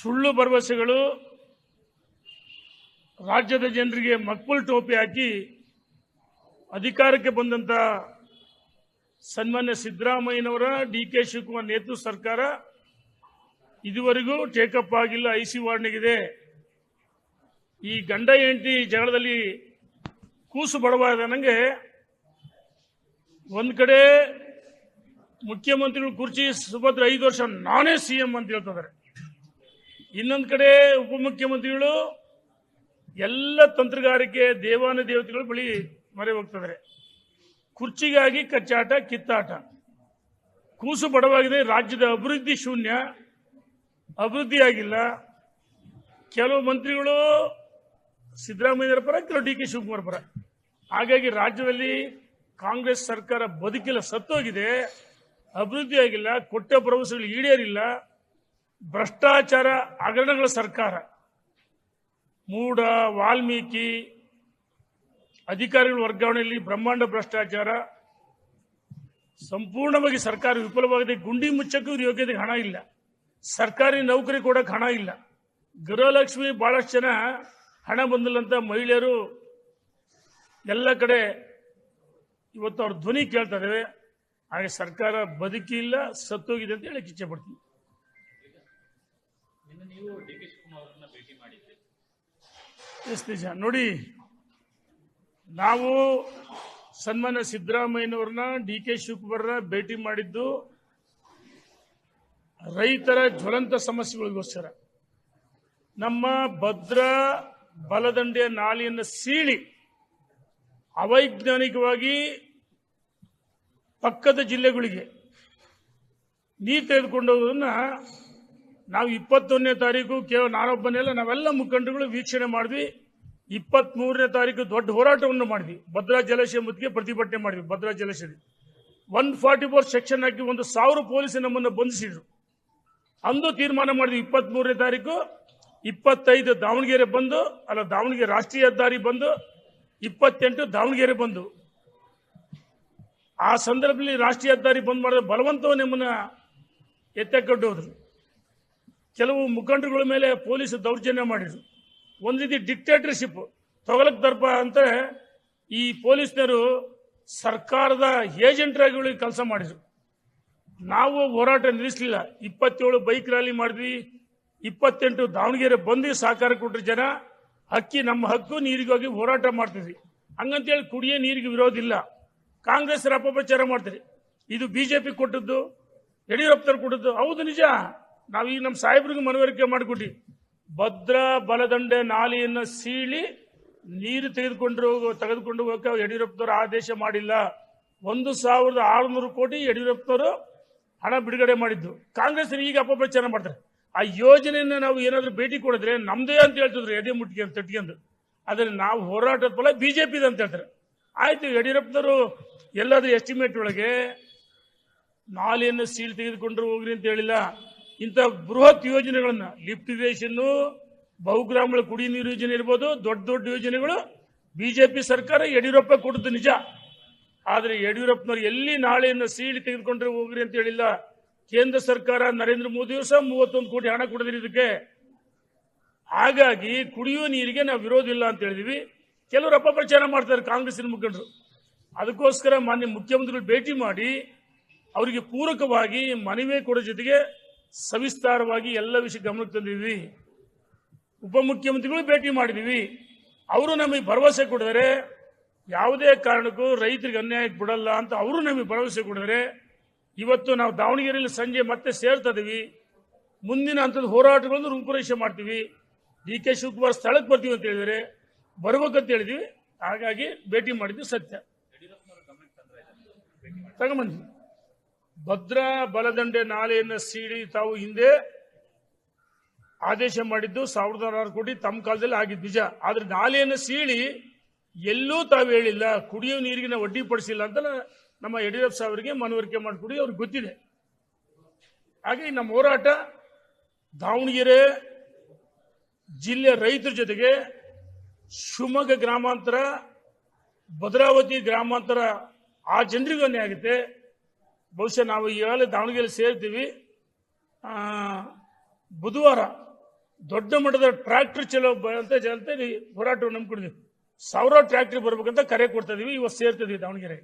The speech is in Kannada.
ಸುಳ್ಳು ಭರವಸೆಗಳು ರಾಜ್ಯದ ಜನರಿಗೆ ಮಕ್ಕಳು ಟೋಪಿ ಹಾಕಿ ಅಧಿಕಾರಕ್ಕೆ ಬಂದಂತ ಸನ್ಮಾನ್ಯ ಸಿದ್ದರಾಮಯ್ಯನವರ ಡಿ ಕೆ ಶಿವಕುಮಾರ್ ನೇತೃತ್ವ ಸರ್ಕಾರ ಇದುವರೆಗೂ ಟೇಕಪ್ ಆಗಿಲ್ಲ ಐಸಿ ವಾರ್ಡ್ನಿಗಿದೆ ಈ ಗಂಡ ಹೆಂಡತಿ ಜಗಳದಲ್ಲಿ ಕೂಸು ಬಡವಾದನಂಗೆ ಒಂದು ಕಡೆ ಮುಖ್ಯಮಂತ್ರಿಗಳು ಕುರ್ಚಿ ಸುಭದ್ರ ಐದು ವರ್ಷ ನಾನೇ ಸಿಎಂ ಅಂತ ಹೇಳ್ತಿದ್ದಾರೆ ಇನ್ನೊಂದು ಕಡೆ ಉಪಮುಖ್ಯಮಂತ್ರಿಗಳು ಎಲ್ಲ ತಂತ್ರಗಾರಿಕೆ ದೇವಾನು ದೇವತೆಗಳು ಬಳಿ ಮರೆ ಹೋಗ್ತಿದ್ದಾರೆ ಕುರ್ಚಿಗಾಗಿ ಕಚ್ಚಾಟ, ಕಿತ್ತಾಟ. ಕೂಸು ಬಡವಾಗಿದೆ, ರಾಜ್ಯದ ಅಭಿವೃದ್ಧಿ ಶೂನ್ಯ, ಅಭಿವೃದ್ಧಿ ಆಗಿಲ್ಲ. ಕೆಲವು ಮಂತ್ರಿಗಳು ಸಿದ್ದರಾಮಯ್ಯರ ಪರ, ಕೆಲವು ಡಿ ಕೆ ಶಿವಕುಮಾರ್ ಪರ. ಹಾಗಾಗಿ ರಾಜ್ಯದಲ್ಲಿ ಕಾಂಗ್ರೆಸ್ ಸರ್ಕಾರ ಬದುಕಿಲ್ಲ, ಸತ್ತೋಗಿದೆ. ಅಭಿವೃದ್ಧಿ ಆಗಿಲ್ಲ, ಕೊಟ್ಟ ಭರವಸೆಗಳು ಈಡೇರಿಲ್ಲ. ಭ್ರಷ್ಟಾಚಾರ ಹಗರಣಗಳ ಸರ್ಕಾರ ಮೂಡ ವಾಲ್ಮೀಕಿ ಅಧಿಕಾರಿಗಳ ವರ್ಗಾವಣೆಯಲ್ಲಿ ಬ್ರಹ್ಮಾಂಡ ಭ್ರಷ್ಟಾಚಾರ, ಸಂಪೂರ್ಣವಾಗಿ ಸರ್ಕಾರ ವಿಫಲವಾಗಿದೆ ಗುಂಡಿ ಮುಚ್ಚಕ್ಕೂ ಇವ್ರ ಯೋಗ್ಯತೆಗೆ ಹಣ ಇಲ್ಲ. ಸರ್ಕಾರಿ ನೌಕರಿ ಕೊಡಕ್ಕೆ ಹಣ ಇಲ್ಲ. ಗೃಹಲಕ್ಷ್ಮಿ ಬಹಳಷ್ಟು ಜನ ಹಣ ಬಂದಿಲ್ಲಂತ ಮಹಿಳೆಯರು ಎಲ್ಲ ಕಡೆ ಇವತ್ತು ಅವ್ರ ಧ್ವನಿ ಕೇಳ್ತಾ ಇದ್ದೇವೆ ಹಾಗೆ ಸರ್ಕಾರ ಬದುಕಿಲ್ಲ, ಸತ್ತೋಗಿದೆ ಅಂತ ಹೇಳಕ್ಕೆ ಇಚ್ಛೆ ಪಡ್ತೀನಿ. ನೋಡಿ, ನಾವು ಸನ್ಮಾನ ಸಿದ್ದರಾಮಯ್ಯನವ್ರನ್ನ ಡಿ ಕೆ ಶಿವಕುಮಾರ್ನ ಭೇಟಿ ಮಾಡಿದ್ದು ರೈತರ ಜ್ವಲಂತ ಸಮಸ್ಯೆಗಳಿಗೋಸ್ಕರ. ನಮ್ಮ ಭದ್ರಾ ಬಲದಂಡೆಯ ನಾಲಿಯನ್ನು ಸೀಳಿ ಅವೈಜ್ಞಾನಿಕವಾಗಿ ಪಕ್ಕದ ಜಿಲ್ಲೆಗಳಿಗೆ ನೀರು ತೆಗೆದುಕೊಂಡು ಹೋಗೋದನ್ನ ನಾವು ಇಪ್ಪತ್ತೊಂದನೇ ತಾರೀಕು ಕೇವಲ ನಾನೊಬ್ಬನೆಲ್ಲ ನಾವೆಲ್ಲ ಮುಖಂಡರುಗಳು ವೀಕ್ಷಣೆ ಮಾಡಿದ್ವಿ. ಇಪ್ಪತ್ತ್ ಮೂರನೇ ತಾರೀಕು ದೊಡ್ಡ ಹೋರಾಟವನ್ನು ಮಾಡಿದ್ವಿ. ಭದ್ರಾ ಜಲಾಶಯ ಮುತ್ತಿಗೆ ಪ್ರತಿಭಟನೆ ಮಾಡಿದ್ವಿ, ಭದ್ರಾ ಜಲಾಶಯದಲ್ಲಿ. ಒನ್ ಫಾರ್ಟಿ ಫೋರ್ ಸೆಕ್ಷನ್ ಹಾಕಿ ಒಂದು ಸಾವಿರ ಪೊಲೀಸ್ ನಮ್ಮನ್ನು ಬಂಧಿಸಿದ್ರು. ಅಂದು ತೀರ್ಮಾನ ಮಾಡಿದ್ವಿ ಇಪ್ಪತ್ತ್ ಮೂರನೇ ತಾರೀಕು. ಇಪ್ಪತ್ತೈದು ದಾವಣಗೆರೆ ಬಂದು, ಅಲ್ಲ, ದಾವಣಗೆರೆ ರಾಷ್ಟ್ರೀಯ ಹೆದ್ದಾರಿ ಬಂದು, ಇಪ್ಪತ್ತೆಂಟು ದಾವಣಗೆರೆ ಬಂದು. ಆ ಸಂದರ್ಭದಲ್ಲಿ ರಾಷ್ಟ್ರೀಯ ಹೆದ್ದಾರಿ ಬಂದ್ ಮಾಡಿದ್ರೆ ಬಲವಂತವ ನಿಮ್ಮನ್ನ ಎತ್ತಕೊಂಡು ಹೋದ್ರು ಕೆಲವು ಮುಖಂಡರುಗಳ ಮೇಲೆ ಪೊಲೀಸ್ ದೌರ್ಜನ್ಯ ಮಾಡಿದ್ರು. ಒಂದು ರೀತಿ ಡಿಕ್ಟೇಟರ್ಶಿಪ್ ತೊಗಲಕ್ ದರ್ಪ ಅಂತ ಈ ಪೊಲೀಸ್ನರು ಸರ್ಕಾರದ ಏಜೆಂಟ್ರಾಗಿ ಕೆಲಸ ಮಾಡಿದ್ರು. ನಾವು ಹೋರಾಟ ನಿಲ್ಲಿಸಲಿಲ್ಲ. ಇಪ್ಪತ್ತೇಳು ಬೈಕ್ ರ್ಯಾಲಿ ಮಾಡಿದ್ವಿ. ಇಪ್ಪತ್ತೆಂಟು ದಾವಣಗೆರೆ ಬಂದು ಸಹಕಾರ ಕೊಟ್ಟರು ಜನ. ಹಕ್ಕಿ ನಮ್ಮ ಹಕ್ಕು, ನೀರಿಗಾಗಿ ಹೋರಾಟ ಮಾಡ್ತಿದ್ವಿ. ಹಂಗಂತೇಳಿ ಕುಡಿಯೋ ನೀರಿಗೆ ವಿರೋಧ ಇಲ್ಲ. ಕಾಂಗ್ರೆಸ್ ಅಪಪ್ರಚಾರ ಮಾಡ್ತಾರೆ. ಇದು ಬಿಜೆಪಿ ಕೊಟ್ಟದ್ದು, ಯಡಿಯೂರಪ್ಪನವ್ರು ಕೊಟ್ಟದ್ದು. ಹೌದು, ನಿಜ. ನಾವು ಈಗ ನಮ್ಮ ಸಾಹೇಬ್ರಿಗೆ ಮನವರಿಕೆ ಮಾಡಿಕೊಟ್ಟಿ ಭದ್ರಾ ಬಲದಂಡೆ ನಾಲೆಯನ್ನು ಸೀಳಿ ನೀರು ತೆಗೆದುಕೊಂಡು ತೆಗೆದುಕೊಂಡು ಹೋಗಕ್ಕೆ ಯಡಿಯೂರಪ್ಪನವರು ಆದೇಶ ಮಾಡಿಲ್ಲ. ಒಂದು ಸಾವಿರದ ಆರುನೂರು ಕೋಟಿ ಯಡಿಯೂರಪ್ಪನವರು ಹಣ ಬಿಡುಗಡೆ ಮಾಡಿದ್ದು. ಕಾಂಗ್ರೆಸ್ ಈಗ ಅಪಪ್ರಚಾರ ಮಾಡ್ತಾರೆ. ಆ ಯೋಜನೆಯನ್ನು ನಾವು ಏನಾದರೂ ಭೇಟಿ ಕೊಡಿದ್ರೆ ನಮ್ಮದೇ ಅಂತ ಹೇಳ್ತಿದ್ರು, ಎದೆ ಮುಟ್ಟಿಗೆ ತಟ್ಕೊಂಡು ಆದರೆ ನಾವು ಹೋರಾಟದ ಫಲ ಬಿ ಬಿಜೆಪಿ ಅಂತ ಹೇಳ್ತಾರೆ. ಆಯಿತು, ಯಡಿಯೂರಪ್ಪನವರು ಎಲ್ಲಾದ್ರೂ ಎಸ್ಟಿಮೇಟ್ ಒಳಗೆ ನಾಲೆಯನ್ನು ಸೀಲ್ ತೆಗೆದುಕೊಂಡ್ರು ಹೋಗ್ರಿ ಅಂತ ಹೇಳಿಲ್ಲ. ಇಂಥ ಬೃಹತ್ ಯೋಜನೆಗಳನ್ನ ಲಿಫ್ಟ್ ಇರಿಗೇಷನ್ ಬಹುಗ್ರಾಮಗಳ ಕುಡಿ ನೀರು ಯೋಜನೆ ಇರ್ಬೋದು, ದೊಡ್ಡ ದೊಡ್ಡ ಯೋಜನೆಗಳು ಬಿಜೆಪಿ ಸರ್ಕಾರ ಯಡಿಯೂರಪ್ಪ ಕೊಡುದು ನಿಜ. ಆದರೆ ಯಡಿಯೂರಪ್ಪನವ್ರು ಎಲ್ಲಿ ನಾಳೆಯನ್ನು ಸೀಳಿ ತೆಗೆದುಕೊಂಡ್ರೆ ಹೋಗ್ರಿ ಅಂತ ಹೇಳಿಲ್ಲ. ಕೇಂದ್ರ ಸರ್ಕಾರ ನರೇಂದ್ರ ಮೋದಿ ಸಹ ಮೂವತ್ತೊಂದು ಕೋಟಿ ಹಣ ಕೊಡದಿರಿ ಇದಕ್ಕೆ. ಹಾಗಾಗಿ ಕುಡಿಯುವ ನೀರಿಗೆ ನಾವು ವಿರೋಧ ಇಲ್ಲ ಅಂತ ಹೇಳಿದ್ವಿ. ಕೆಲವರು ಅಪಪ್ರಚಾರ ಮಾಡ್ತಾರೆ ಕಾಂಗ್ರೆಸ್ಸಿನ ಮುಖಂಡರು. ಅದಕ್ಕೋಸ್ಕರ ಮಾನ್ಯ ಮುಖ್ಯಮಂತ್ರಿಗಳು ಭೇಟಿ ಮಾಡಿ, ಅವರಿಗೆ ಪೂರಕವಾಗಿ ಮನವಿ ಕೊಡೋ ಜೊತೆಗೆ ಸವಿಸ್ತಾರವಾಗಿ ಎಲ್ಲ ವಿಷಯ ಗಮನಕ್ಕೆ ತಂದಿದ್ವಿ ಉಪಮುಖ್ಯಮಂತ್ರಿಗಳು ಭೇಟಿ ಮಾಡಿದ್ವಿ ಅವರು ನಮಗೆ ಭರವಸೆ ಕೊಡಿದರೆ ಯಾವುದೇ ಕಾರಣಕ್ಕೂ ರೈತರಿಗೆ ಅನ್ಯಾಯಕ್ಕೆ ಬಿಡಲ್ಲ ಅಂತ ಅವರು ನಮಗೆ ಭರವಸೆ ಕೊಡಿದರೆ ಇವತ್ತು ನಾವು ದಾವಣಗೆರೆಯಲ್ಲಿ ಸಂಜೆ ಮತ್ತೆ ಸೇರ್ತಾ ಇದೀವಿ ಮುಂದಿನ ಹಂತದ ಹೋರಾಟಗಳನ್ನು ರೂಪುರೇಷೆ ಮಾಡ್ತೀವಿ. ಡಿ ಕೆ ಶಿವಕುಮಾರ್ ಸ್ಥಳಕ್ಕೆ ಬರ್ತೀವಿ ಅಂತ ಹೇಳಿದರೆ ಬರ್ಬೇಕಂತ ಹೇಳಿದ್ವಿ ಹಾಗಾಗಿ ಭೇಟಿ ಮಾಡಿದ್ವಿ ಸತ್ಯ. ತಗೊಂಬಂದ್ವಿ ಭದ್ರಾ ಬಲದಂಡೆ ನಾಲೆಯನ್ನು ಸೀಳಿ ತಾವು ಹಿಂದೆ ಆದೇಶ ಮಾಡಿದ್ದು ಸಾವಿರದ ಆರು ಕೋಟಿ ತಮ್ಮ ಕಾಲದಲ್ಲಿ ಆಗಿದ್ದು ನಿಜ. ಆದ್ರೆ ನಾಲೆಯನ್ನು ಸೀಳಿ ಎಲ್ಲೂ ತಾವು ಹೇಳಿಲ್ಲ. ಕುಡಿಯೋ ನೀರಿಗೆ ನಾವು ಅಡ್ಡಿ ಪಡಿಸಿಲ್ಲ ಅಂತ ನಮ್ಮ ಯಡಿಯೂರಪ್ಪ ಸಾಹೇಬರಿಗೆ ಮನವರಿಕೆ ಮಾಡಿಕೊಡಿ ಅವ್ರಿಗೆ ಗೊತ್ತಿದೆ. ಹಾಗೆ ನಮ್ಮ ಹೋರಾಟ ದಾವಣಗೆರೆ ಜಿಲ್ಲೆ ರೈತರ ಜೊತೆಗೆ ಶಿವಮೊಗ್ಗ ಗ್ರಾಮಾಂತರ, ಭದ್ರಾವತಿ ಗ್ರಾಮಾಂತರ ಆ ಜನರಿಗೂ ಆಗುತ್ತೆ. ಬಹುಶಃ ನಾವು ಈಗಾಗಲೇ ದಾವಣಗೆರೆ ಸೇರ್ತೀವಿ ಬುಧವಾರ ದೊಡ್ಡ ಮಟ್ಟದ ಟ್ರ್ಯಾಕ್ಟರ್ ಚಲೋ ಅಂತ ಜನತೆ ಹೋರಾಟ ನಂಬ್ಕೊಂಡಿದ್ವಿ ಸಾವಿರಾರು ಟ್ರ್ಯಾಕ್ಟರ್ ಬರ್ಬೇಕಂತ ಕರೆ ಕೊಡ್ತಾ ಇದೀವಿ ಇವತ್ತು ಸೇರ್ತಿದ್ವಿ ದಾವಣಗೆರೆ